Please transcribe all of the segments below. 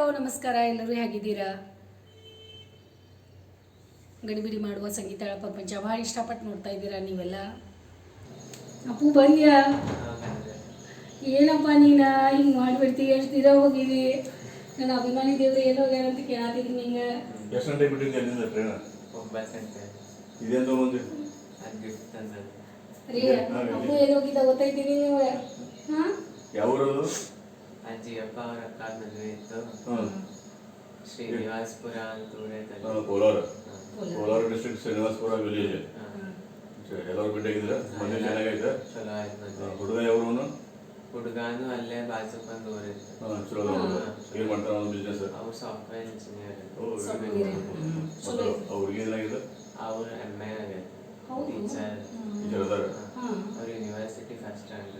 Hello ನಮಸ್ಕಾರ. ಎಲ್ಲರೂ ಹೇಗಿದ್ದೀರಾ? ಗಡಿಬಿಡಿ ಮಾಡುವ ಸಂಗೀತ ಪ್ರಪಂಚ ಭಾಳ ಇಷ್ಟಪಟ್ಟು ನೋಡ್ತಾ ಇದ್ದೀರಾ ನೀವೆಲ್ಲ? ಅಪ್ಪು ಬಂದ್ಯ? ಏನಪ್ಪ ನೀನ? ಹಿಂಗೆ ಮಾಡಿಬಿಡ್ತಿ ಎಷ್ಟು ದಿನ ಹೋಗಿದಿ? ನನ್ನ ಅಭಿಮಾನಿ ದೇವ್ರು ಏನು ಹೋಗ್ಯಾರ ಅಂತ ಕೇಳತ್ತಿದ್ದೀನಿ ನಿಂಗೆ. ಎಷ್ಟು ಗಂಟೆಗೆ ಬಿಟ್ಟಿದ್ದೆ ಅಲ್ಲಿಂದ ಟ್ರೈನ್ ಹೋಗ್ಬೇಕಂತೆ. ಇದೇನು ತೊಗೊಂಡು ಗಿಫ್ಟ್ ತಂದದ್ದು. ರೀ ಅಪ್ಪು ಏನು ಹೋಗಿದ್ದ ಗೊತ್ತೈತೀನಿ ನೀವು ಹಾಂ? ಯಾವ ಅಜ್ಜಿ ಅಪ್ಪ ಅವರ ಅಕ್ಕ ಮದುವೆ ಇತ್ತು. ಹಾಂ ಶ್ರೀನಿವಾಸ್ಪುರ ಅಂತ ಊರೈತಲ್ಲ ಕೋಲಾರ. ಕೋಲಾರ. ಡಿಸ್ಟ್ರಿಕ್ಟ್ ಶ್ರೀನಿವಾಸ್ಪುರ ವಿಲೇಜ್ ಎಲ್ಲರೂ ಭೇಟಿಯಾಗಿದ್ರೆ ಮನೆ ಚೆನ್ನಾಗೈತೆ ಚಲೋ ಆಯ್ತು ಹುಡುಗ ಯಾವ್ರವನು ಹುಡುಗಾನು ಅಲ್ಲೇ ಬಾಜು ಬಂದು ಊರಿತ್ತು ಚಲೋ ಏನು ಮಾಡ್ತಾನೆ ಅವನು ಬಿಸ್ನೆಸ್ ಅವ್ರು ಸಾಫ್ಟ್ವೇರ್ ಇಂಜಿನಿಯರ್. ಅವ್ರಿಗೆ ಏನಾಗಿದೆ ಅವ್ರು ಎಂ ಎ ಆಗೈತೆ ಹೌದು? ಟೀಚರ್. ಟೀಚರ್ ಅದಾರ ಅವ್ರು university first rank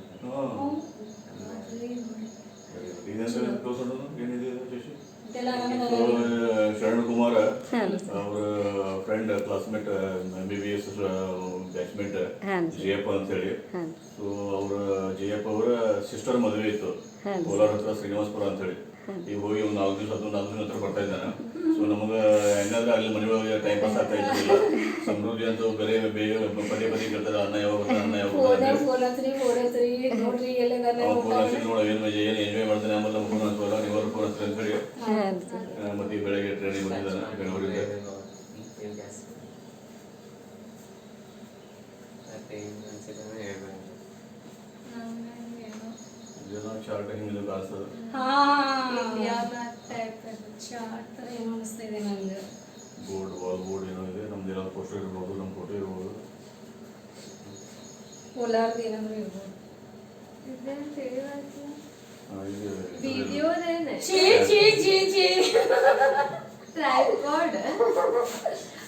Sharan Kumar ಅವ್ರ friend classmate M B B S batchmate Jayappa ಅಂತ ಹೇಳಿ ಸೊ ಅವರ ಜಯಪ್ಪ ಅವರ ಸಿಸ್ಟರ್ ಮದುವೆ ಇತ್ತು ಕೋಲಾರ ಹತ್ರ ಶ್ರೀನಿವಾಸಪುರ ಅಂತ ಹೇಳಿ ಈಗ ಹೋಗಿ ಒಂದು ನಾಲ್ಕು ದಿವಸ ಹತ್ತು ನಾಲ್ಕು ದಿನ ಹತ್ರ ಬರ್ತಾ ಇದ್ದಾನೆ ಸೊ ನಮಗೆ ಹೆಂಗಾದ್ರೆ ಅಲ್ಲಿ ಮನೆ ಒಳಗೆ ಟೈಮ್ ಪಾಸ್ ಆಗ್ತಾ ಇದ್ದಿಲ್ಲ ಸಮೃದ್ಧಿ ಅಂತ ಬೇರೆ ಬೇಗ ಪದೇ ಪದೇ ಕೇಳ್ತಾರೆ ಅನ್ನ ಯಾವಾಗ ಅನ್ನ ಯಾವಾಗ ನೋಡ್ರಿ ಎಲ್ಲದಾನ ಏನು ಎಂಜಾಯ್ ಮಾಡ್ತಾನೆ ಆಮೇಲೆ ನಮ್ಮ ಫೋನ್ ಹಚ್ಚೋಲ್ಲ ನೀವು ಫೋನ್ ಹಚ್ತಾರೆ ಅಂತ ಆ, ಮತ್ತೆ ಈ ಬೆಳಗ್ಗೆ ಟ್ರೈನಿಗೆ ಬಂದಿದ್ದಾನೆ ಬೆಂಗಳೂರಿಗೆ. ಚಾರ್ಟ್ ಹಿಂಗೆ ಕಾಣಿಸ್ತದೆ. ಹಾ. ಚಾರ್ಟ್ ಥರ ಏನೋ ಅನಿಸ್ತಾ ಇದೆ ನಂಗೆ. ಬೋರ್ಡ್ ವಾಲ್ ಬೋರ್ಡ್ ಏನೋ ಇದೆ. ನಮ್ದು ಏನಾದ್ರು ಇರ್ಬೋದು ನಮ್ಮ ಫೋಟೋ ಇರ್ಬೋದು. ಕೋಲಾರ್ದು ಏನಾದ್ರು ಇರ್ಬೋದು.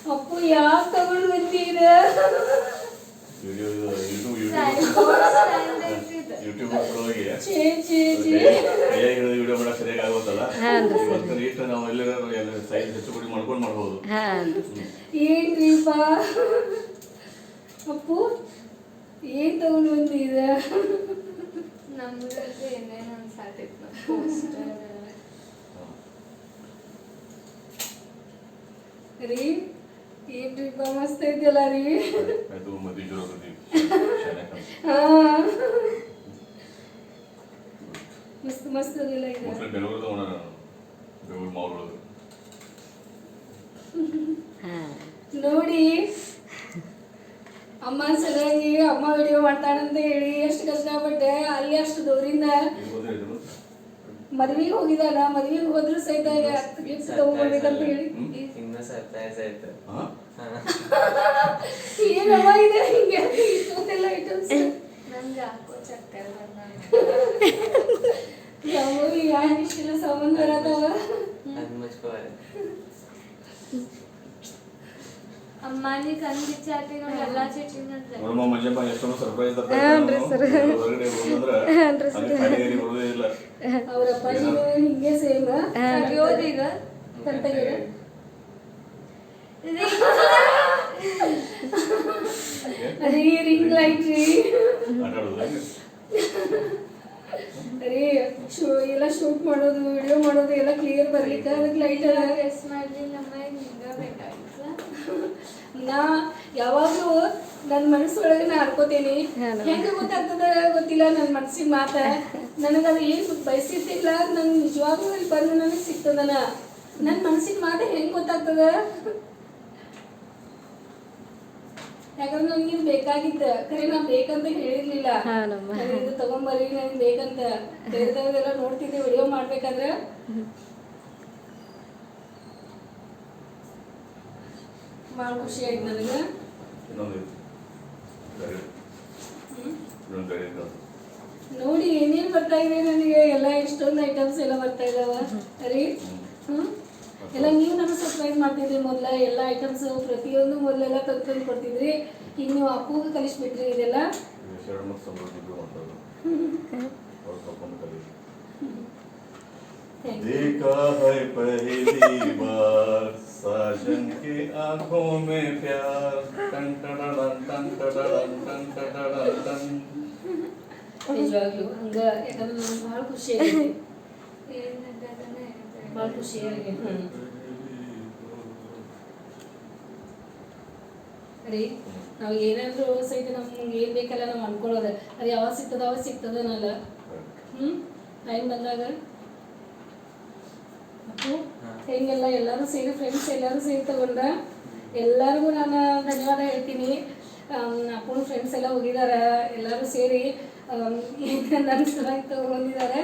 ಅಪ್ಪು ಯಾಕೆ ತಗೊಂಡು ಬಂದೀರ ಏನ್ರಿಪ್ಪ ಅಪ್ಪು ಏನ್ ತಗೊಂಡು ಬಂದೀರ ನಮ್ಗೆ ಏನೇನು ಅನ್ಸಾತಿತ್ತು ಪೋಸ್ಟರ್ ರೀ ಏನ್ರಿಪ್ಪ ಮಸ್ತ್ ಐತಿಲ್ಲ ರೀ ಆಯ್ತು ಮದುವೆ ಜೋರು ಬರ್ತೀವಿ ಹಾ ಮಸ್ತ್ ಮಸ್ತ್ ಅದಿಲ್ಲ ಇದು ಮೋಸ್ಟ್ಲಿ ಬೆಂಗಳೂರು ತಗೊಂಡ ಬೆಂಗಳೂರು ಮಾಲ್ ಒಳಗೆ ನೋಡಿ ಅಮ್ಮ ಸರಿಯಾಗಿ ಅಮ್ಮ ವಿಡಿಯೋ ಮಾಡ್ತಾಳಂತ ಹೇಳಿ ಎಷ್ಟು ಕಷ್ಟಪಟ್ಟೆ ಅಲ್ಲಿ ಅಷ್ಟು ದೂರಿಂದ ಮದ್ವೆಗೆ ಹೋಗಿದಾನ ಮದ್ವಿಗೆ ಹೋದ್ರು ಸಹಿತ ಹತ್ತು ಗಿಫ್ಟ್ ತಗೊಂಡ್ಬರ್ಬೇಕಂತ ಹೇಳಿ. ಏನಮ್ಮ ಇದೆ ಹಿಂಗೆ? ಇಷ್ಟೊಂದೆಲ್ಲ ಐಟಮ್ಸ್ ಯಾವ ಯಾರು ಇಷ್ಟೆಲ್ಲ ಬರತ್ತವ ಮುಚ್ಕೋవాలి ಅಮ್ಮನಿ ಕಣ್ ಬಿಚ್ಚಾತಿ ನೋಡಿ ಎಲ್ಲಾ ಚಟಿನಂತೆ ನೋಡಮ್ಮ ಮಂಜಮ್ಮ ಎಷ್ಟೊಂದು ಸರ್ಪ್ರೈಸ್ ಹೊರಗಡೆ ಹೋಗಂದ್ರೆ ಅಲ್ಲಿ ಖಾಲಿಯಾಗಿ ಬರೋದೇ ಇಲ್ಲ. ಅವ್ರ ಅಪ್ಪಾಜಿನೂ ಹಿಂಗೆ ಸೇಮ್ ಈಗ? ರೀ ರಿಂಗ್ ಲೈಟ್ ರೀ. ಆಟ ಆಡೋದು ರೀ ಶೂ ಎಲ್ಲ ಶೂಟ್ ಮಾಡೋದು ವಿಡಿಯೋ ಮಾಡೋದು ಎಲ್ಲ ಕ್ಲಿಯರ್ ಬರ್ಲಿಕ್ಕೆ ಅದಕ್ಕೆ ಲೈಟ್ ಅದ ಗೆಸ್ ಮಾಡ್ಲಿ ನಮ್ಮ ನಾ ಯಾವಾಗ್ಲೂ ನನ್ನ ಮನಸ್ಸೊಳಗೆ ನಾ ಅರ್ಕೋತೇನಿ ಹೆಂಗ ಗೊತ್ತಾಗ್ತದ ಗೊತ್ತಿಲ್ಲ ನನ್ನ ಮನಸ್ಸಿನ ಮಾತ. ನನಗೆ ಅದು ಏನು ಬಯಸಿರ್ತಿಲ್ಲ ನನ್ ನಿಜವಾಗ್ಲೂ ಇಲ್ಲಿ ಬಂದು ನನಗೆ ಸಿಗ್ತದನ. ನನ್ನ ಮನಸ್ಸಿನ ಮಾತ ಹೆಂಗ್ ಗೊತ್ತಾಗ್ತದ? ಯಾಕಂದ್ರೆ ನನಗೆ ಇದ್ ಬೇಕಾಗಿತ್ತ ಖರೆ ನಾ ಬೇಕಂತ ಹೇಳಿರ್ಲಿಲ್ಲ. ಇದು ತಗೊಂಬರ್ರಿ ನನಗೆ ಬೇಕಂತ. ಬೇರೆದವ್ರೆಲ್ಲ ನೋಡ್ತಿದ್ದೆ ವಿಡಿಯೋ ಮಾಡ್ಬೇಕಾದ್ರೆ. ಭಾಳ ಖುಷಿ ಆಯ್ತು ನನಗೆ. ನೋಡಿ ಏನೇನು ಬರ್ತಾ ಇದೆ ನನಗೆ? ಎಲ್ಲ ಎಷ್ಟೊಂದು ಐಟಮ್ಸ್ ಎಲ್ಲ ಬರ್ತಾ ಇದಾವ. ರೀ ಹ್ಮ್. ಎಲ್ಲ ನೀವು ನನಗೆ ಸರ್ಪ್ರೈಸ್ ಮಾಡ್ತಿದ್ರಿ ಮೊದಲ. ಎಲ್ಲ ಐಟಮ್ಸ್ ಪ್ರತಿಯೊಂದು ಮೊದಲೆಲ್ಲ ತಂದು ತಂದು ಕೊಡ್ತಿದ್ರಿ. ಈಗ ನೀವು ಅಪ್ಪಗೆ ಕಲಿಸ್ಬಿಟ್ರಿ ಇದೆಲ್ಲ. ಇದು देखा है पहली बार साजन की आंखों में प्यार टन टडडन टन टडडन टन टडडन टन ನಿಜವಾಗ್ಲೂ ಹಂಗ ಯಾಕಂದ್ರೆ ನನಗೆ ಭಾಳ ಖುಷಿ ಆಗೈತಿ ಏನ್ ಅದನ್ನ ಹೇಳ್ಬೇಕು ಭಾಳ ಖುಷಿಯಾಗಿ ಹ್ಞೂ ರೀ ನಾವು ಏನಾದರೂ ಸಹಿತ ನಮ್ಗೆ ಏನು ಬೇಕಲ್ಲ ನಾವು ಅನ್ಕೊಳ್ಳೋದು ಅದು ಯಾವಾಗ ಸಿಗ್ತದ ಅವಾಗ ಸಿಗ್ತದನಲ್ಲ ಹ್ಞೂ ಟೈಮ್ ಬಂದಾಗ ಅಪ್ಪು ಹೆಂಗೆಲ್ಲ ಎಲ್ಲರೂ ಸೇರಿ ಫ್ರೆಂಡ್ಸ್ ಎಲ್ಲರೂ ಸೇರಿ ತಗೊಂಡ್ರೆ ಎಲ್ಲರಿಗೂ ನಾನು ಧನ್ಯವಾದ ಹೇಳ್ತೀನಿ ಅಪ್ಪನ ಫ್ರೆಂಡ್ಸ್ ಎಲ್ಲ ಹೋಗಿದ್ದಾರೆ ಎಲ್ಲರೂ ಸೇರಿ ನನ್ನ ಸಲುವಾಗಿ ತಗೊಂಡಿದ್ದಾರೆ.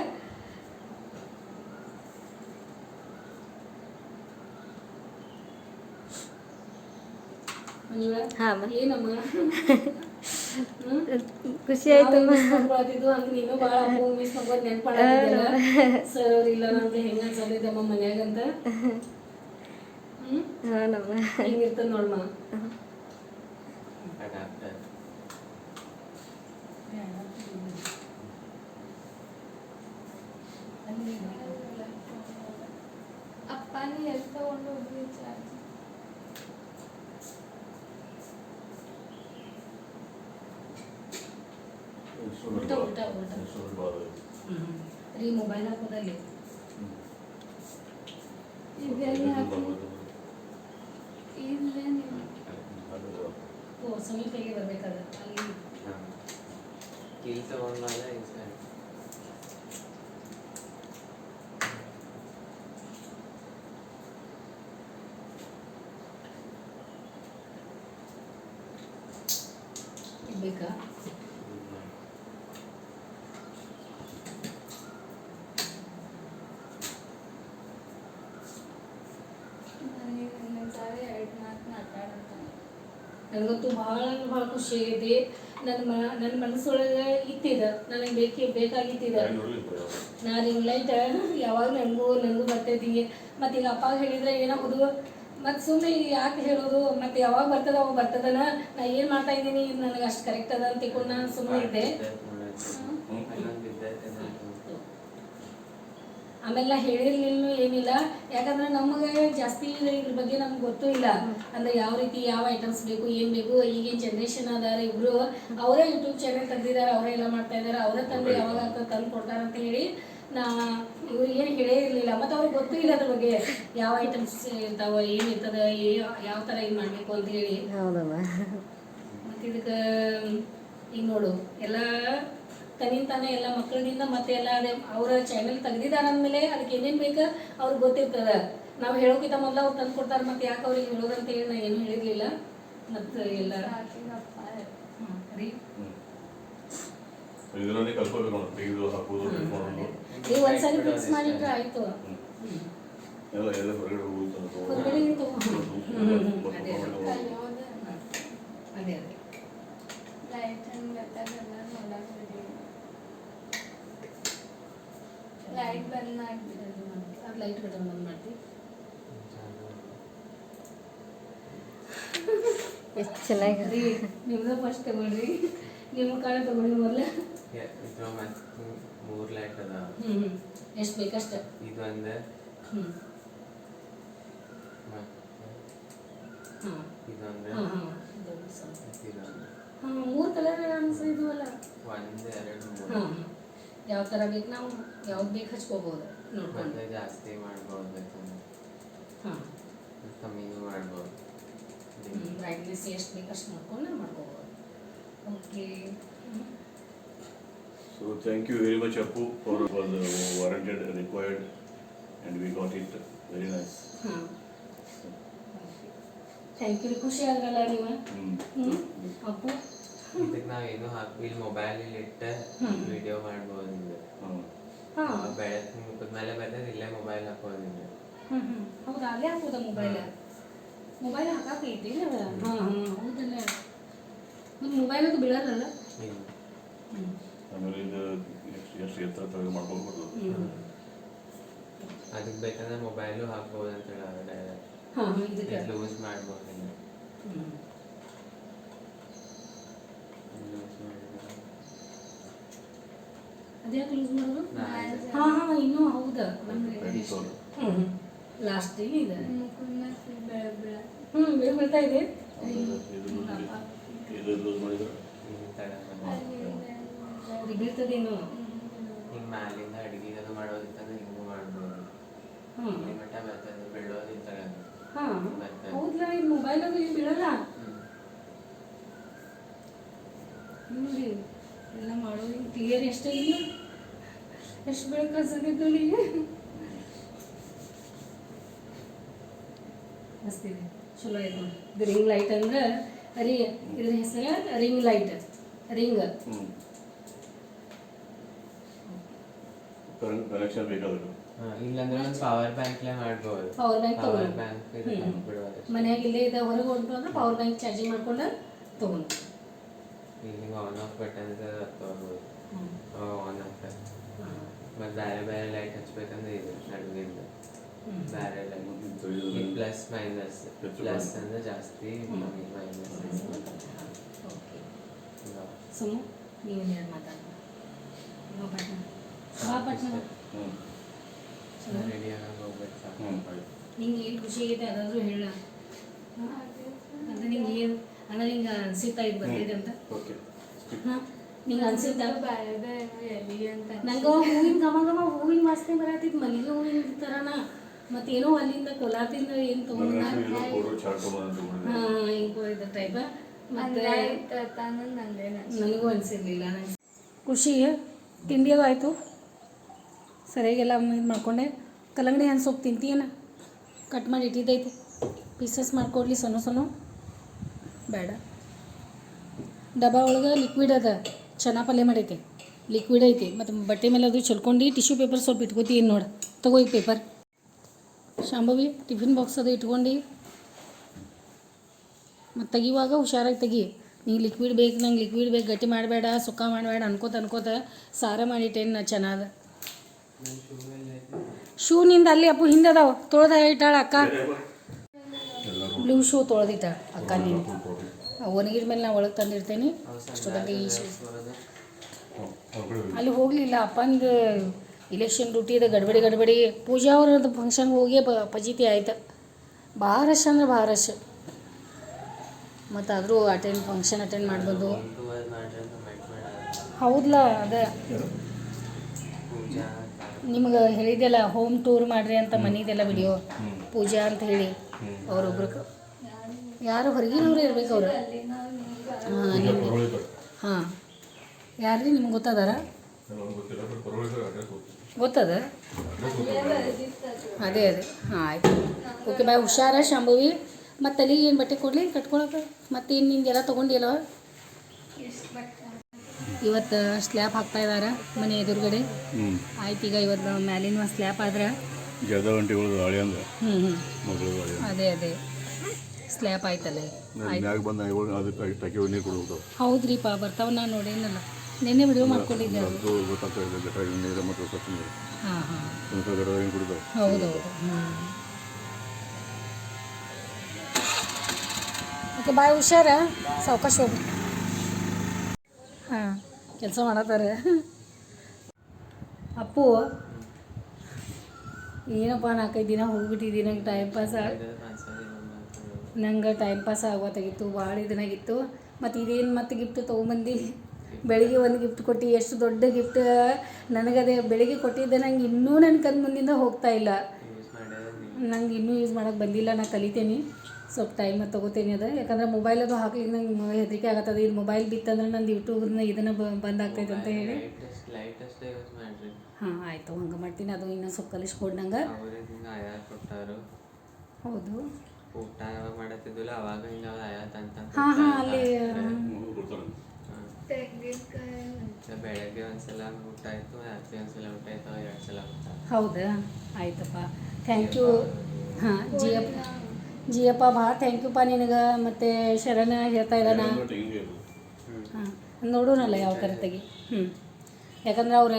ಏನಮ್ಮ? ಖುಷಿ ಆಯ್ತಮ್ಮ ನಾವು miss ಮಾಡ್ಕೊಳತಿದ್ವು, ಹಂಗ್ ನೀನು ಭಾಳ ಅಪ್ಪು ಮಿಸ್ ಮಾಡ್ಕೊಂಡು ನೆನ್ಪಾಡತ್ತಿದ್ದಲ್ಲ ಸರ್ ಅವ್ರು ಇಲ್ಲ ನಮ್ಗೆ ಹೆಂಗ ಅನ್ಸೋದಿದ್ದಮ್ಮ ಮನ್ಯಾಗಂತ ಹ್ಮ್ ಹಾನಮ್ಮ ಹಿಂಗಿರ್ತದ ನೋಡಮ್ಮ ಅಡಾಪ್ಟರ್ ಅಪ್ಪನೇ ಎಲ್ಲಿ ತಗೊಂಡು ಹೋಗ್ರಿ ಚಾರ್ಜ್ ಉಲ್ಟಾ, ಉಲ್ಟಾ, ಉಲ್ಟಾ. ರೀ ಮೊಬೈಲ್ ಹಾಕೋದಲ್ಲಿ. ಇದೆಲ್ಲ ಇಲ್ಲೇ ನೀವು. ಓ ಸಮೀಪಗೆ ಬರ್ಬೇಕಾದ ಅಲ್ಲಿ. ಕೆಲಸ ಕೀಲ್ ತಗೊಂಡ್ಮೇಲೆ ಈ ಸೈಡ್ ಇಡ್ಬೇಕಾ ನನಗೆ ಒಂದೊಂದ್ಸಾರಿ ಎರಡು ನಾಲ್ಕು ಮಾತಾಡ್ತಾನೆ ನನಗಂತೂ ಭಾಳ ಭಾಳ ಖುಷಿ ಆಗಿದೆ. ನನ್ನ ಮ, ನನ್ನ ಮನಸ್ಸೊಳಗೆ ಇತ್ತಿದ ನನಗೆ ಬೇಕೇ ಬೇಕಾಗಿತ್ತಿದ ನಾ ರಿಂಗ್ ಲೈಟ್ ಯಾವಾಗ ನನಗೂ ನನಗೂ ಬರ್ತೈತಿ ಮತ್ತು ಈಗ ಅಪ್ಪ ಹೇಳಿದ್ರೆ ಏನಾಗೋದು ಮತ್ತು ಸುಮ್ಮನೆ ಯಾಕೆ ಹೇಳೋದು, ಮತ್ತು ಯಾವಾಗ ಬರ್ತದ ಅವಾಗ ಬರ್ತದನ, ನಾ ಏನು ಮಾಡ್ತಾ ಇದ್ದೀನಿ, ಇದು ನನಗೆ ಅಷ್ಟು ಕರೆಕ್ಟ್ ಅದ ಅಂತ ತಿಳ್ಕೊಂಡು ನಾನು ಸುಮ್ಮನೆ ಇದ್ದೆ ಇನ್ನೊಂದು ವಿದ್ಯಾರ್ಥಿ ಆಮೇಲೆ ಹೇಳಿರ್ಲಿಲ್ಲೂ ಏನಿಲ್ಲ. ಯಾಕಂದ್ರೆ ನಮಗೆ ಜಾಸ್ತಿ ಇದ್ರ ಬಗ್ಗೆ ನಮ್ಗೆ ಗೊತ್ತೂ ಇಲ್ಲ. ಅಂದ್ರೆ ಯಾವ ರೀತಿ ಯಾವ ಐಟಮ್ಸ್ ಬೇಕು ಏನು ಬೇಕು ಈಗಿನ ಜನ್ರೇಷನ್ ಅದಾರ ಇಬ್ರು. ಅವರೇ ಯೂಟ್ಯೂಬ್ ಚಾನೆಲ್ ತೆಗ್ದಿದ್ದಾರೆ ಅವರೇ ಎಲ್ಲ ಮಾಡ್ತಾ ಇದ್ದಾರೆ. ಅವರೇ ತಂದು ಯಾವಾಗ ತಂದು ಕೊಡ್ತಾರ ಅಂತ ಹೇಳಿ ನಾ ಇವ್ರಿಗೆ ಏನು ಹೇಳೇ ಇರಲಿಲ್ಲ. ಮತ್ತು ಅವ್ರಿಗೆ ಗೊತ್ತೂ ಇಲ್ಲ ಅದ್ರ ಬಗ್ಗೆ. ಯಾವ ಐಟಮ್ಸ್ ಇರ್ತಾವ ಏನು ಇರ್ತದ ಯಾವ ಥರ ಇದು ಮಾಡಬೇಕು ಅಂತ ಹೇಳಿ. ಹೌದಮ್ಮ. ಮತ್ತು ಇದಕ್ಕೆ ಈಗ ನೋಡು ಎಲ್ಲ ತನ್ನಿಂದ ತಾನೇ ಎಲ್ಲ ಮಕ್ಕಳಿಂದ ಮತ್ತೆ ಎಲ್ಲ ಅದೇ ಅವರ ಚಾನೆಲ್ ತೆಗ್ದಿದ್ದಾರೆ ಅಂದಮೇಲೆ ಅದಕ್ಕೆ ಏನೇನು ಬೇಕು ಅವ್ರಿಗೆ ಗೊತ್ತಿರ್ತದ. ನಾವು ಹೇಳೋಕ್ಕಿಂತ ಮೊದಲು ಅವ್ರು ತಂದು ಕೊಡ್ತಾರೆ ಮತ್ತೆ ಯಾಕೆ ಅವ್ರಿಗೆ ಹೇಳೋದಂತ ಹೇಳಿ ನಾನು ಏನು ಹೇಳಿರಲಿಲ್ಲ. ಮತ್ತು ಎಲ್ಲ ಇದರಲ್ಲಿ ತೆಗೆದು ಹಾಕೋದು ಮಾಡ್ಕೊಂಡು ನೀವು ಒಂದ್ಸರಿ ಫಿಕ್ಸ್ ಮಾಡಿಟ್ರೆ ಆಯಿತು. ಎಲ್ಲ ಎಲ್ಲ ಹೊರಗಡೆ ಹೋಗುತ್ತೆ ಹೊರಗಡೆ ಅದೇ. ಅದೇ ಲೈಟ್ ಹಂಗೆ ಲೈಟ್ ಬಂದ್ ಮಾಡ್ಬಿಡೋದು ಅದು ಲೈಟ್ ಬಟನ್ ಬಂದ್ ಮಾಡ್ತೀವಿ ಎಷ್ಟು ಚೆನ್ನಾಗಿ. ರೀ ನಿಮ್ದು ಫಸ್ಟ್ ತಗೊಳ್ರಿ ನಿಮ್ಮ ಕಡೆ ತಗೊಳ್ಳಿ ಮೊದಲು. ಇದು ಮೂರು ಲೈಟ್ ಅದ ಎಷ್ಟು ಬೇಕಷ್ಟ? ಇದು ಒಂದು. ಹ್ಞೂ ಮತ್ತೆ ಹಾಂ ಇದೊಂದು ಹಾಂ ಹಾಂ ಇದೊಂದು ಸ್ವಲ್ಪ ಇದೊಂದು ಮೂರು ಕಲರ್ ಅನ್ಸಿದ್ವಲ್ಲ ಒಂದು ಎರಡು ಮೂರು. ಯಾವ ಥರ ಬೇಕು ನಾವು ಯಾವ್ದು ಬೇಕು ಹಚ್ಕೋಬೋದು. ನೋಡ್ಕೊಂಡು. ಜಾಸ್ತಿ ಮಾಡ್ಬೋದು ಹಾಂ. ಕಮ್ಮಿನೂ ಮಾಡ್ಬೋದು. ಬ್ರೈಟ್ನೆಸ್ ಎಷ್ಟು ಬೇಕು ಅಷ್ಟು ನೋಡ್ಕೊಂಡು ಮಾಡ್ಕೋಬೋದು. Okay So thank you very much Appu, for for the warranted required, and we got it very nice. ಹಾಂ. ಥ್ಯಾಂಕ್ ಯು ಖುಷಿ ಆದ್ರಲ್ಲ ನೀವು. ಹ್ಞೂ ಅಪ್ಪು ಇದಕ್ಕೆ ನಾವು ಏನು ಹಾಕಿ ಇಲ್ಲಿ ಮೊಬೈಲ್ ಇಲ್ಲಿ ಇಟ್ಟು ವಿಡಿಯೋ ಮಾಡ್ಬೋದು ಬೆಳಕು ಮುಖದ ಮೇಲೆ ಬರ್ತದೆ ಇಲ್ಲೇ ಮೊಬೈಲ್ ಹಾಕೋದು ಹೌದಾ? ಅಲ್ಲೇ ಹಾಕೋದ ಮೊಬೈಲ್ ಮೊಬೈಲ್ ಹಾಕಾಕ ಐತಿ ಹಾ ಹೌದಲ್ಲ. ಮತ್ತು ಮೊಬೈಲ್ ಅದು ಬೀಳಲ್ಲ? ಆಮೇಲೆ ಇದು ಎಷ್ಟು ಎತ್ತರ ತೆಗೆದು ಮಾಡ್ಕೊಳ್ಬೋದು ಅದಕ್ಕೆ ಬೇಕಂದ್ರೆ ಮೊಬೈಲು ಹಾಕ್ಬೋದು ಅಂತ ಹೇಳಿ ಲೂಸ್ ಮಾಡ್ಬೋದು ಹ್ಞೂ ಲೂಸ್ ಮಾಡಿದ್ರೆ ಅದ್ಯಾಕೆ ಯೂಸ್ ಮಾಡೋದು? ಹಾಂ ಹಾಂ ಇನ್ನೂ ಹೌದಾ. ಹ್ಞೂ ಹ್ಞೂ ಲಾಸ್ಟಿಗೆ ಇದೆ. ಹ್ಞೂ ಬೇಗ ಬೀಳ್ತಾ ಇದೆ. ಬೀಳ್ತದೆ ಇನ್ನು. ಹಿಂಗೆ ಮ್ಯಾಲಿಂದ ಅಡುಗೆ ಅದು ಮಾಡೋದಿತ್ತಂದ್ರೆ ಹಿಂಗೂ ಮಾಡ್ಬೋದು. ಹ್ಞೂ ಇಲ್ಲಿ ಮಟ್ಟ ಬರ್ತದೆ ಬೀಳೋದು ಈ ಥರ. ಹಾಂ. ಬರ್ತದೆ. ಈ ಮೊಬೈಲ್ ಅದು ಇಲ್ಲಿ ಬೀಳಲ್ಲ. ನೋಡಿ ಎಲ್ಲ ಮಾಡೋದು ಕ್ಲಿಯರ್ ಎಷ್ಟಾಗಿಲ್ಲ ಎಷ್ಟು ಬೆಳಕು ಮಸ್ತ್ ಇದೆ ಚಲೋ ಇದು ನೋಡಿ ಇದು ರಿಂಗ್ ಲೈಟ್ ಅಂದ್ರೆ ರಿ ಇದ್ರ ಹೆಸರು ರಿಂಗ್ ಲೈಟ್ ರಿಂಗ್ ಪವರ್ ಬ್ಯಾಂಕ್ಲೇ ಮಾಡ್ಬೋದು. ಪವರ್ ಬ್ಯಾಂಕ್ ಪವರ್ ತಗೊಂಡು ಬ್ಯಾಂಕ್ ಮನ್ಯಾಗ ಇಲ್ಲೇ ಇದೆ ಹೊರಗೆ ಹೊಂಟು ಅಂದ್ರೆ ಪವರ್ ಬ್ಯಾಂಕ್ ಚಾರ್ಜಿಂಗ್ ಮಾಡ್ಕೊಂಡು ತಗೊಂಡು ಇಲ್ಲಿ ಆನ್ ಆಫ್ ಬಟನ್ ತಗೋಬೋದು ಆನ್ ಆಗ್ತದೆ ಮತ್ತೆ ಬೇರೆ ಬೇರೆ ಲೈಟ್ ಹಚ್ಬೇಕಂದ್ರೆ ಇದು ನಡುವಿಂದ ಬೇರೆ ಲೈಟ್ ಪ್ಲಸ್ ಮೈನಸ್ ಪ್ಲಸ್ ಅಂದ್ರೆ ಜಾಸ್ತಿ ಮೈನಸ್ ಸುಮ್ಮ ನೀವು ಏನು ಮಾತಾಡ ರೆಡಿ ಆಗಿ ಹೋಗ್ಬೇಕು ನಿಂಗೆ ಏನು ಖುಷಿ ಆಗೈತೆ ಅದಾದರೂ ಹೇಳ. ಅಂದ್ರೆ ನಿಂಗೆ ಏನು ಅಣ್ಣ ನಿಂಗೆ ಅನ್ಸಿತ್ತಾ ಇದು ಬರ್ತಿದೆ ಅಂತ? ಓಕೆ. ಹಾಂ. ನಿಂಗೆ ಅನ್ಸುತ್ತೆ? ನಂಗೆ ಹೂವಿನ ಘಮ ಘಮ ಹೂವಿನ ವಾಸನೆ ಬರತ್ತಿತ್ತು ಮಲ್ಲಿಗೆ ಹೂವಿನ ಥರನ ಮತ್ತೇನೋ ಅಲ್ಲಿಂದ ಕೊಲಾತಿಂದ ಏನು ತೊಗೊಂಡ ಹಾಂ ಹಿಂಗೆ ಇದು ಟೈಪ ಮತ್ತು ನನಗೂ ಅನಿಸಿರ್ಲಿಲ್ಲ ಖುಷಿ ತಿಂಡಿ ಆಯ್ತು? ಆಯಿತು ಸರಿಯಾಗೆಲ್ಲ ಇದು ಮಾಡ್ಕೊಂಡೆ. ಕಲ್ಲಂಗಡಿ ಹಣ್ಣು ಸೊಪ್ಪು ತಿಂತೀಯನ? ಕಟ್ ಮಾಡಿ ಇಟ್ಟಿದ್ದೈತಿ. ಪೀಸಸ್ ಮಾಡ್ಕೊಡ್ಲಿ ಸಣ್ಣ ಸಣ್ಣ. ಬೇಡ. ಡಬ್ಬ ಒಳಗೆ ಲಿಕ್ವಿಡ್ ಅದ. ಚೆನ್ನ ಪಲ್ಯ ಮಾಡೈತೆ ಲಿಕ್ವಿಡ್ ಐತಿ ಮತ್ತು ಬಟ್ಟೆ ಮೇಲೆ ಅದು ಚೆಲ್ಕೊಂಡು ಟಿಶ್ಯೂ ಪೇಪರ್ ಸ್ವಲ್ಪ ಇಟ್ಕೋತೀನಿ ನೋಡಿ. ತಗೋ ಈ ಪೇಪರ್ ಶಾಂಭವಿ ಟಿಫಿನ್ ಬಾಕ್ಸ್ ಅದು ಇಟ್ಕೊಂಡು ಮತ್ತು ತೆಗಿವಾಗ ಹುಷಾರಾಗಿ ತೆಗಿ. ನಿಂಗೆ ಲಿಕ್ವಿಡ್ ಬೇಕು ನಂಗೆ ಲಿಕ್ವಿಡ್ ಬೇಕು ಗಟ್ಟಿ ಮಾಡಬೇಡ ಸುಕ್ಕ ಮಾಡಬೇಡ ಅನ್ಕೋತ ಅನ್ಕೋತ ಸಾರ ಮಾಡಿಟ್ಟೇನು ನಾ ಚೆನ್ನಾದ ಶೂ ನಿಂದ ಅಲ್ಲಿ ಅಪ್ಪು ಹಿಂದೆ ಅದಾವ ತೊಳ್ದ ಇಟ್ಟಾಳ ಅಕ್ಕ. ಬ್ಲೂ ಶೂ ತೊಳೆದಿಟ್ಟಾಳ ಅಕ್ಕ ನೀನು ಒಣಗಿದ ಮೇಲೆ ನಾ ಒಳಗೆ ತಂದಿರ್ತೇನೆ ಅಷ್ಟೊತ್ತಲ್ಲಿ ಅಲ್ಲಿ ಹೋಗಲಿಲ್ಲ. ಅಪ್ಪಂದು ಇಲೆಕ್ಷನ್ ಡ್ಯೂಟಿ ಇದೆ ಗಡ್ಬಡಿ ಗಡ್ಬಡಿ. ಪೂಜಾ ಅವ್ರದ್ದು ಫಂಕ್ಷನ್ಗೆ ಹೋಗಿ ಬ ಪಜಿತಿ ಆಯ್ತು. ಭಾಳ ರಶ್ ಅಂದ್ರೆ ಭಾಳ ರಶ್ ಮತ್ತು ಆದರೂ ಅಟೆಂಡ್ ಫಂಕ್ಷನ್ ಅಟೆಂಡ್ ಮಾಡ್ಬೋದು ಹೌದಲ್ಲ ಅದೇ. ಪೂಜಾ. ನಿಮ್ಗೆ ಹೇಳಿದೆಲ್ಲ ಹೋಮ್ ಟೂರ್ ಮಾಡ್ರಿ ಅಂತ ಮನಿದೆಲ್ಲ ವಿಡಿಯೋ ಪೂಜಾ ಅಂತ ಹೇಳಿ. ಅವರೊಬ್ರು ಯಾರು ಹೊರಗಿನವ್ರು ಇರ್ಬೇಕು ಅವರು. ಹಾಂ ಯಾರು ಹಾಂ. ರೀ ನಿಮ್ಗೆ ಗೊತ್ತದಾರ? ಗೊತ್ತದ? ಅದೇ ಅದೇ ಹಾಂ ಆಯ್ತು. ಓಕೆ ಬಾಯ್ ಹುಷಾರ ಶಾಂಭವಿ. ಮತ್ತು ಅಲ್ಲಿಗೆ ಏನು ಬಟ್ಟೆ ಕೊಡಲಿ? ಕಟ್ಕೊಳಕ್ಕೆ ಮತ್ತೇನು ನಿಂಗೆಲ್ಲ ತೊಗೊಂಡಿಲ್ಲವ ಇವತ್ತು ಸ್ಲ್ಯಾಪ್ ಹಾಕ್ತಾ ಇದ್ದಾರೆ ಮನೆ ಎದುರುಗಡೆ. ಹ್ಞೂ ಆಯ್ತು ಈಗ ಇವತ್ತು ಮ್ಯಾಲಿನ ಸ್ಲ್ಯಾಪ್ ಆದ್ರೆ? ಹ್ಞೂ ಹ್ಞೂ ಅದೇ ಅದೇ. ಸ್ಲ್ಯಾಪ್ ಆಯ್ತಲ್ಲ? ಆಯ್ತು. ಮ್ಯಾಗ ಬಂದ ಅದಕ್ಕೆ ಟಕ್ಕೆ ನೀರು ಕೊಡ್ಬೇಕು ಹೌದ್ರಿಪ್ಪ ಬರ್ತಾವ ನಾನು ನೋಡೇನಲ್ಲ ನಿನ್ನೆ ವಿಡಿಯೋ ಮಾಡ್ಕೊಂಡಿದ್ದೆ ಅದು. ಅದು ಗೊತ್ತಾಗ್ತಾ ಇದೆ ಗಟ್ಟ ನೀರು ಮತ್ತು ಸ್ವಚ್ಛ ನೀರು. ಹಾಂ ಹಾಂ. ಹೌದೌದು. ಓಕೆ ಬಾಯ್ ಹುಷಾರ? ಸಾವಕಾಶ ಹೋಗಿ ಹಾಂ. ಕೆಲಸ ಮಾಡತ್ತಾರೆ. ಅಪ್ಪು ಏನಪ್ಪ ನಾಲ್ಕೈದು ದಿನ ಹೋಗ್ಬಿಟ್ಟಿದ್ದೀನಿ ನಂಗೆ ಟೈಮ್ ಪಾಸ್ ನಂಗೆ ಟೈಮ್ ಪಾಸ್ ಆಗೋತಾಗಿತ್ತು ಭಾಳ ಇದನ್ನಾಗಿತ್ತು ಮತ್ತು ಇದೇನು ಮತ್ತು ಗಿಫ್ಟ್ ತೊಗೊಂಬಂದು? ಬೆಳಿಗ್ಗೆ ಒಂದು ಗಿಫ್ಟ್ ಕೊಟ್ಟು ಎಷ್ಟು ದೊಡ್ಡ ಗಿಫ್ಟ್ ನನಗದೇ ಬೆಳಿಗ್ಗೆ ಕೊಟ್ಟಿದ್ದೆ ನಂಗೆ ಇನ್ನೂ ನನ್ನ ಕಣ್ಣು ಮುಂದಿಂದ ಹೋಗ್ತಾ ಇಲ್ಲ. ನಂಗೆ ಇನ್ನೂ ಯೂಸ್ ಮಾಡೋಕ್ಕೆ ಬಂದಿಲ್ಲ ನಾನು ಕಲಿತೇನೆ. ಸ್ವಲ್ಪ ಟೈಮ್ ತೊಗೋತೇನೆ ಅದು. ಯಾಕಂದ್ರೆ ಮೊಬೈಲ್ ಅದು ಹಾಕ್ಲಿಕ್ಕೆ ನಂಗೆ ಹೆದರಿಕೆ ಆಗತ್ತದೆ. ಇದು ಮೊಬೈಲ್ ಬಿತ್ತಂದ್ರೆ ನಂದು ಯೂಟ್ಯೂಬ್ನ ಇದನ್ನು ಬಂದ್ ಆಗ್ತೈತೆ ಅಂತ ಹೇಳಿ. ಹಾಂ ಆಯಿತು ಹಂಗೆ ಮಾಡ್ತೀನಿ. ಅದು ಇನ್ನೊಂದು ಸ್ವಲ್ಪ ಕಲಿಸ್ಕೊಡ್ ನಂಗೆ. ಹೌದು. ಊಟ ಯಾವಾಗ ಮಾಡತ್ತಿದ್ದಿಲ್ಲ ಅವಾಗ ಹಿಂಗ ಆಯಾತ್ ಅಂತ ಹಾಂ ಹಾಂ ಅಲ್ಲಿ ಬೆಳಗ್ಗೆ ಒಂದ್ಸಲ ಊಟ ಆಯ್ತು ರಾತ್ರಿ ಒಂದ್ಸಲ ಊಟ ಆಯ್ತು ಎರಡು ಸಲ ಊಟ. ಹೌದಾ? ಆಯ್ತಪ್ಪ. ಥ್ಯಾಂಕ್ ಯು ಹಾಂ ಜಿಯಪ್ಪ. ಜಿಯಪ್ಪ ಭಾಳ ಥ್ಯಾಂಕ್ ಯುಪ್ಪ ನಿನಗೆ. ಮತ್ತು ಶರಣ ಹೇಳ್ತಾ ಇದ್ದಾನ. ಹಾಂ. ನೋಡೋಣಲ್ಲ ಯಾವ ಥರ ತೆಗಿ ಹ್ಞೂ ಯಾಕಂದ್ರೆ ಅವ್ರ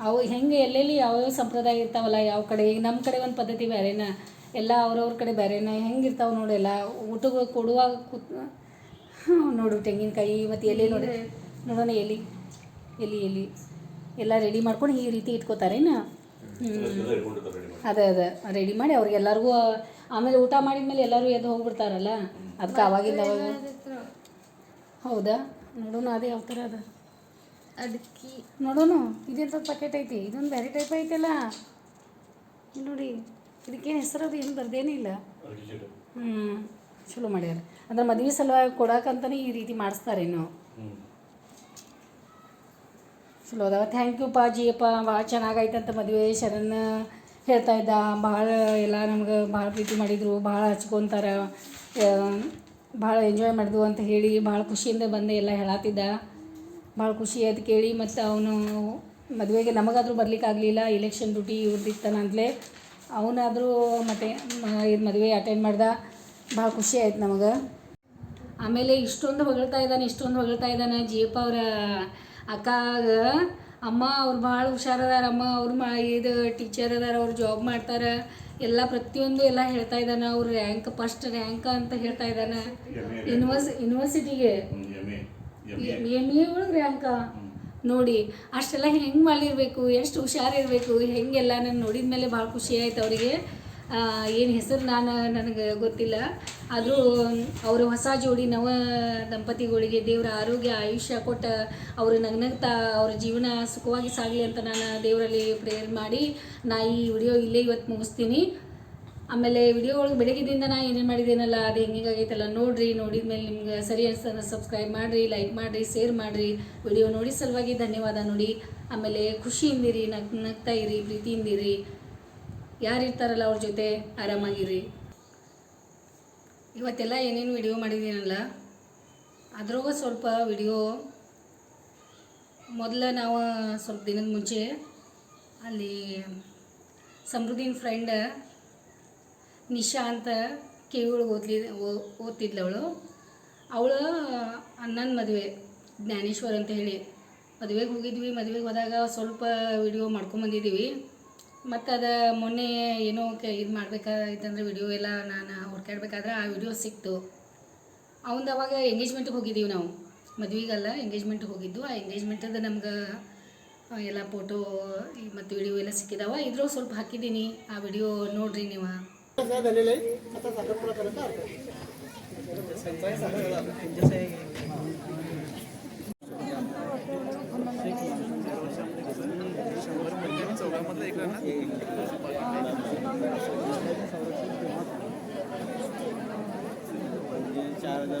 ಅವು ಹೆಂಗೆ ಎಲ್ಲೆಲ್ಲಿ ಯಾವ ಸಂಪ್ರದಾಯ ಇರ್ತಾವಲ್ಲ ಯಾವ ಕಡೆ ಈಗ ನಮ್ಮ ಕಡೆ ಒಂದು ಪದ್ಧತಿ ಬೇರೆನ? ಎಲ್ಲ ಅವ್ರವ್ರ ಕಡೆ ಬೇರೆನೇ ಹೆಂಗೆ ಇರ್ತಾವೆ ಎಲ್ಲ ಊಟಕ್ಕೆ ಕೊಡುವಾಗ ಕೂತ್ ನೋಡು ತೆಂಗಿನಕಾಯಿ ಮತ್ತು ಎಲೆ ನೋಡಿ. ನೋಡೋಣ ಎಲೆ ಎಲೆ ಎಲೆ. ಎಲ್ಲ ರೆಡಿ ಮಾಡ್ಕೊಂಡು ಈ ರೀತಿ ಇಟ್ಕೋತಾರೇನು. ಅದೇ ಅದೇ. ರೆಡಿ ಮಾಡಿ ಅವ್ರಿಗೆಲ್ಲರಿಗೂ ಆಮೇಲೆ ಊಟ ಮಾಡಿದ ಮೇಲೆ ಎಲ್ಲರೂ ಎದ್ದು ಹೋಗ್ಬಿಡ್ತಾರಲ್ಲ? ಅದಕ್ಕೆ ಅವಾಗಿಂದ ಅವಾಗ. ಹೌದಾ? ನೋಡೋಣ ಅದೇ ಯಾವ ಥರ ಅದ. ಅದಕ್ಕೆ ನೋಡೋಣ. ಇದೆಂಥದ್ದು ಪ್ಯಾಕೆಟ್ ಐತಿ? ಇದೊಂದು ಬೇರೆ ಟೈಪ್ ಐತಲ್ಲ. ನೋಡಿ. ಇದಕ್ಕೇನು ಹೆಸರು ಅದು ಏನು ಬರ್ದೇನಿಲ್ಲ ಹ್ಞೂ ಚಲೋ ಮಾಡ್ಯಾರ. ಅಂದ್ರೆ ಮದುವೆ ಸಲುವಾಗಿ ಕೊಡಕ್ಕಂತನೇ ಈ ರೀತಿ ಮಾಡಿಸ್ತಾರೇನು ಚಲೋ ಅದಾವ. ಥ್ಯಾಂಕ್ ಯು ಪಾ ಜಿಯಪ್ಪ. ಭಾಳ ಚೆನ್ನಾಗೈತೆ ಅಂತ ಮದುವೆ ಶರಣ್ ಹೇಳ್ತಾ ಇದ್ದ. ಭಾಳ ಎಲ್ಲ ನಮ್ಗೆ ಭಾಳ ಪ್ರೀತಿ ಮಾಡಿದರು. ಭಾಳ ಹಚ್ಕೊತಾರೆ. ಭಾಳ ಎಂಜಾಯ್ ಮಾಡಿದ್ವು ಅಂತ ಹೇಳಿ ಭಾಳ ಖುಷಿಯಿಂದ ಬಂದೆ ಎಲ್ಲ ಹೇಳತ್ತಿದ್ದ ಭಾಳ ಖುಷಿ ಆಯ್ತು ಕೇಳಿ ಮತ್ತು ಅವನು ಮದುವೆಗೆ ನಮಗಾದರೂ ಬರ್ಲಿಕ್ಕಾಗಲಿಲ್ಲ. ಇಲೆಕ್ಷನ್ ಡ್ಯೂಟಿ ಇವ್ರದ್ದಿತ್ತನಂತಲೇ ಅವನಾದರೂ ಮತ್ತೆ ಇದು ಮದುವೆ ಅಟೆಂಡ್ ಮಾಡ್ದ ಭಾಳ ಖುಷಿ ಆಯ್ತು ನಮಗೆ. ಆಮೇಲೆ ಇಷ್ಟೊಂದು ಹೊಗಳ್ತಾ ಇದ್ದಾನೆ ಇಷ್ಟೊಂದು ಹೊಗಳ್ತಾ ಇದ್ದಾನೆ. ಜಿಯಪ್ಪ ಅವರ ಅಕ್ಕಾಗ ಅಮ್ಮ ಅವ್ರು ಭಾಳ ಹುಷಾರದಾರ ಅಮ್ಮ ಅವ್ರು ಮಾ ಇದು ಟೀಚರ್ ಅದಾರ ಅವ್ರು ಜಾಬ್ ಮಾಡ್ತಾರೆ. ಎಲ್ಲ ಪ್ರತಿಯೊಂದು ಎಲ್ಲ ಹೇಳ್ತಾ ಇದ್ದಾನೆ. ಅವ್ರು ರ್ಯಾಂಕ್ ಫಸ್ಟ್ ರ್ಯಾಂಕ್ ಅಂತ ಹೇಳ್ತಾ ಇದ್ದಾನೆ. Universe ಯೂನಿವರ್ಸಿಟಿಗೆ M A. M M A ಒಳಗೆ ರ್ಯಾಂಕ ನೋಡಿ, ಅಷ್ಟೆಲ್ಲ ಹೆಂಗೆ ಮಾಡಿರಬೇಕು, ಎಷ್ಟು ಹುಷಾರಿರಬೇಕು, ಹೆಂಗೆಲ್ಲ ನಾನು ನೋಡಿದ ಮೇಲೆ ಭಾಳ ಖುಷಿ ಆಯ್ತು ಅವರಿಗೆ. ಏನು ಹೆಸರು ನಾನು ನನಗೆ ಗೊತ್ತಿಲ್ಲ. ಆದರೂ ಅವರು ಹೊಸ ಜೋಡಿ ನವ ದಂಪತಿಗಳಿಗೆ ದೇವರ ಆರೋಗ್ಯ, ಆಯುಷ್ಯ ಕೊಟ್ಟ ಅವರು ನಗ್ನಗ್ತಾ ಅವ್ರ ಜೀವನ ಸುಖವಾಗಿ ಸಾಗಲಿ ಅಂತ ನಾನು ದೇವರಲ್ಲಿ ಪ್ರೇಯರ್ ಮಾಡಿ ನಾ ಈ ವಿಡಿಯೋ ಇಲ್ಲೇ ಇವತ್ತು ಮುಗಿಸ್ತೀನಿ. ಆಮೇಲೆ ವಿಡಿಯೋ ಒಳಗೆ ಬೆಳಗ್ಗೆದಿಂದ ನಾ ಏನೇನು ಮಾಡಿದ್ದೀನಲ್ಲ, ಅದು ಹೆಂಗಾಗೈತಲ್ಲ ನೋಡಿರಿ ನೋಡಿದ ಮೇಲೆ ನಿಮ್ಗೆ ಸರಿ ಅನ್ಸ್ತಂದ್ರೆ ಸಬ್ಸ್ಕ್ರೈಬ್ ಮಾಡಿರಿ ಲೈಕ್ ಮಾಡಿರಿ ಶೇರ್ ಮಾಡಿರಿ. ವಿಡಿಯೋ ನೋಡಿ ಸಲುವಾಗಿ ಧನ್ಯವಾದ ನೋಡಿ. ಆಮೇಲೆ ಖುಷಿಯಿಂದಿರಿ, ನಗ್, ನಗ್ತಾ ಇರಿ, ಪ್ರೀತಿಯಿಂದಿರಿ. ಯಾರು ಇರ್ತಾರಲ್ಲ ಅವ್ರ ಜೊತೆ ಆರಾಮಾಗಿರಿ. ಇವತ್ತೆಲ್ಲ ಏನೇನು ವಿಡಿಯೋ ಮಾಡಿದ್ದೀನಲ್ಲ ಅದ್ರಾಗ ಸ್ವಲ್ಪ ವಿಡಿಯೋ ಮೊದಲ ನಾವು ಸ್ವಲ್ಪ ದಿನದ ಮುಂಚೆ ಅಲ್ಲಿ ಸಮೃದ್ಧಿನ ಫ್ರೆಂಡ್ ನಿಶಾ ಅಂತ ಕೆ ಒಳಗೆ ಓದ್ಲಿ ಓದ್ತಿದ್ಲು ಅವಳು ಅವಳು ಅಣ್ಣನ ಮದುವೆ, ಜ್ಞಾನೇಶ್ವರ್ ಅಂತ ಹೇಳಿ. ಮದುವೆಗೆ ಹೋಗಿದ್ವಿ, ಮದುವೆಗೆ ಹೋದಾಗ ಸ್ವಲ್ಪ ವಿಡಿಯೋ ಮಾಡ್ಕೊಂಬಂದಿದ್ದೀವಿ ಮತ್ತು ಅದು ಮೊನ್ನೆ ಏನೋ ಕೆ, ಇದು ಮಾಡ್ಬೇಕಾಯ್ತಂದ್ರೆ ವಿಡಿಯೋ ಎಲ್ಲ ನಾನು ಹುಡ್ಕಾಡ್ಬೇಕಾದ್ರೆ ಆ ವಿಡಿಯೋ ಸಿಕ್ತು. ಅವಂದು ಅವಾಗ ಎಂಗೇಜ್ಮೆಂಟಿಗೆ ಹೋಗಿದ್ದೀವಿ ನಾವು. ಮದುವೆಗಲ್ಲ ಎಂಗೇಜ್ಮೆಂಟಿಗೆ ಹೋಗಿದ್ದು. ಆ ಎಂಗೇಜ್ಮೆಂಟದ ನಮ್ಗೆ ಎಲ್ಲ ಫೋಟೋ ಮತ್ತು ವಿಡಿಯೋ ಎಲ್ಲ ಸಿಕ್ಕಿದಾವ. ಇದ್ರೂ ಸ್ವಲ್ಪ ಹಾಕಿದ್ದೀನಿ. ಆ ವಿಡಿಯೋ ನೋಡ್ರಿ ನೀವು. तयार झालेलं आहे? आता साखरपुडा करायचा अर्थ. चार हजार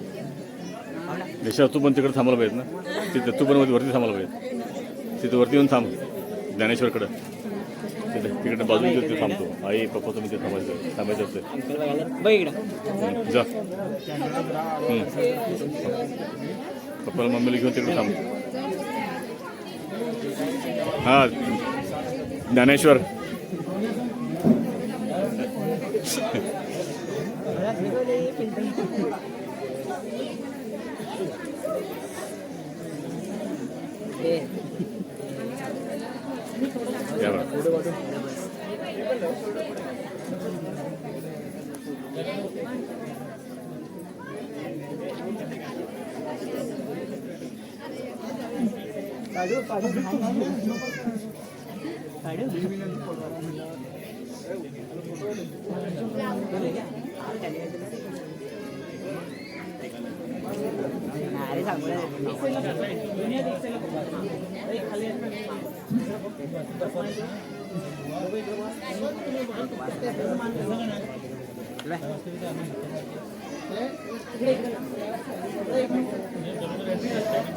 देशा तू पण तिकडे थांबला पाहिजे ना? तिथे तू पण वरती थांबला पाहिजे. तिथे वरती येऊन थांब. ज्ञानेश्वरकडं. तिथे तिकडे बाजूला तिथे थांबतो. आई पप्पा तुम्ही तिथे थांबायचं थांबायचं असते जा. पप्पाला मम्मीला घेऊन तिकडे थांब. हां ज्ञानेश्वर. കടു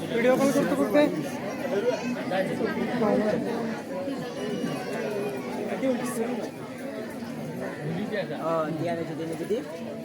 व्हिडिओ कॉल करतो कुठे हो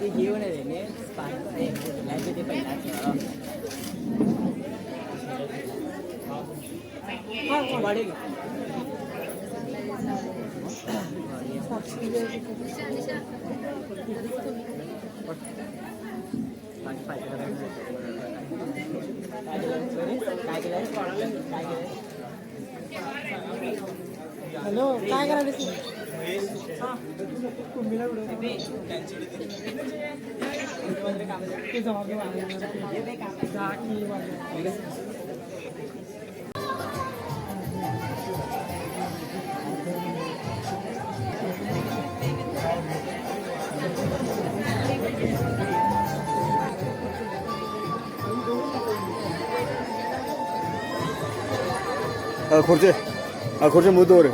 बसलं तर क्लिअर येते तुमचे पण हां आला बघ ते जेवण आहे रे स्पार्क ते पहिला वाढेल काय केलं काय केलं हॅलो काय करायला 아, 고제, 아, 고제 못 오래.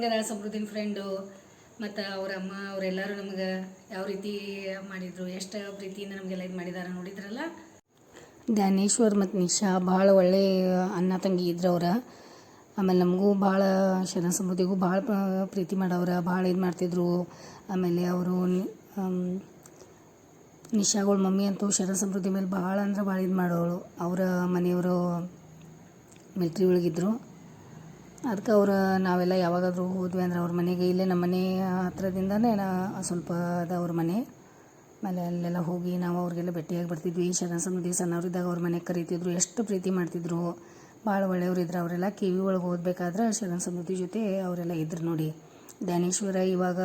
ಹೆಂಗದ ಸಮೃದ್ಧಿನ ಫ್ರೆಂಡು ಮತ್ತು ಅವ್ರ ಅಮ್ಮ ಅವರೆಲ್ಲರೂ ನಮ್ಗೆ ಯಾವ ರೀತಿ ಮಾಡಿದರು, ಎಷ್ಟು ಪ್ರೀತಿಯಿಂದ ನಮಗೆಲ್ಲ ಇದು ಮಾಡಿದಾರ ನೋಡಿದ್ರಲ್ಲ? ಧ್ಯಾನೇಶ್ವರ್ ಮತ್ತು ನಿಶಾ ಭಾಳ ಒಳ್ಳೆ ಅಣ್ಣ ತಂಗಿ ಇದ್ರು ಅವ್ರ. ಆಮೇಲೆ ನಮಗೂ ಭಾಳ ಶರಣ ಸಮೃದ್ಧಿಗೂ ಭಾಳ ಪ್ರೀತಿ ಮಾಡವ್ರ, ಭಾಳ ಇದು ಮಾಡ್ತಿದ್ರು. ಆಮೇಲೆ ಅವರು ನಿಶಾಗಳ ಮಮ್ಮಿ ಅಂತೂ ಶರಣ ಸಮೃದ್ಧಿ ಮೇಲೆ ಭಾಳ ಅಂದ್ರೆ ಭಾಳ ಇದು ಮಾಡೋಳು. ಅವರ ಮನೆಯವರು ಮಿಲ್ಟ್ರಿ ಒಳಗಿದ್ರು. ಅದಕ್ಕೆ ಅವ್ರು ನಾವೆಲ್ಲ ಯಾವಾಗಾದರೂ ಹೋದ್ವಿ ಅಂದ್ರೆ ಅವ್ರ ಮನೆಗೆ, ಇಲ್ಲೇ ನಮ್ಮ ಮನೆ ಹತ್ರದಿಂದನೇ ನಾ ಸ್ವಲ್ಪ ಅದ ಅವ್ರ ಮನೆ. ಆಮೇಲೆ ಅಲ್ಲೆಲ್ಲ ಹೋಗಿ ನಾವು ಅವ್ರಿಗೆಲ್ಲ ಭೇಟಿಯಾಗಿ ಬರ್ತಿದ್ವಿ. ಶರಣ ಸಮೃದ್ಧಿ ಸಣ್ಣವ್ರಿದ್ದಾಗ ಅವ್ರ ಮನೆಗೆ ಕರೀತಿದ್ರು, ಎಷ್ಟು ಪ್ರೀತಿ ಮಾಡ್ತಿದ್ರು. ಭಾಳ ಒಳ್ಳೆಯವ್ರು ಇದ್ರು. ಅವರೆಲ್ಲ ಕಿವಿ ಒಳಗೆ ಓದಬೇಕಾದ್ರೆ ಶರಣ ಸಮೃದ್ಧಿ ಜೊತೆ ಅವರೆಲ್ಲ ಇದ್ರು ನೋಡಿ. ಜ್ಞಾನೇಶ್ವರ ಇವಾಗ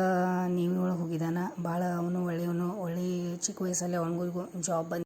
ನೀವು ಒಳಗೆ ಹೋಗಿದ್ದಾನೆ. ಭಾಳ ಅವನು ಒಳ್ಳೆಯವನು. ಒಳ್ಳೆ ಚಿಕ್ಕ ವಯಸ್ಸಲ್ಲೇ ಅವನಿಗೂ ಜಾಬ್ ಬಂದು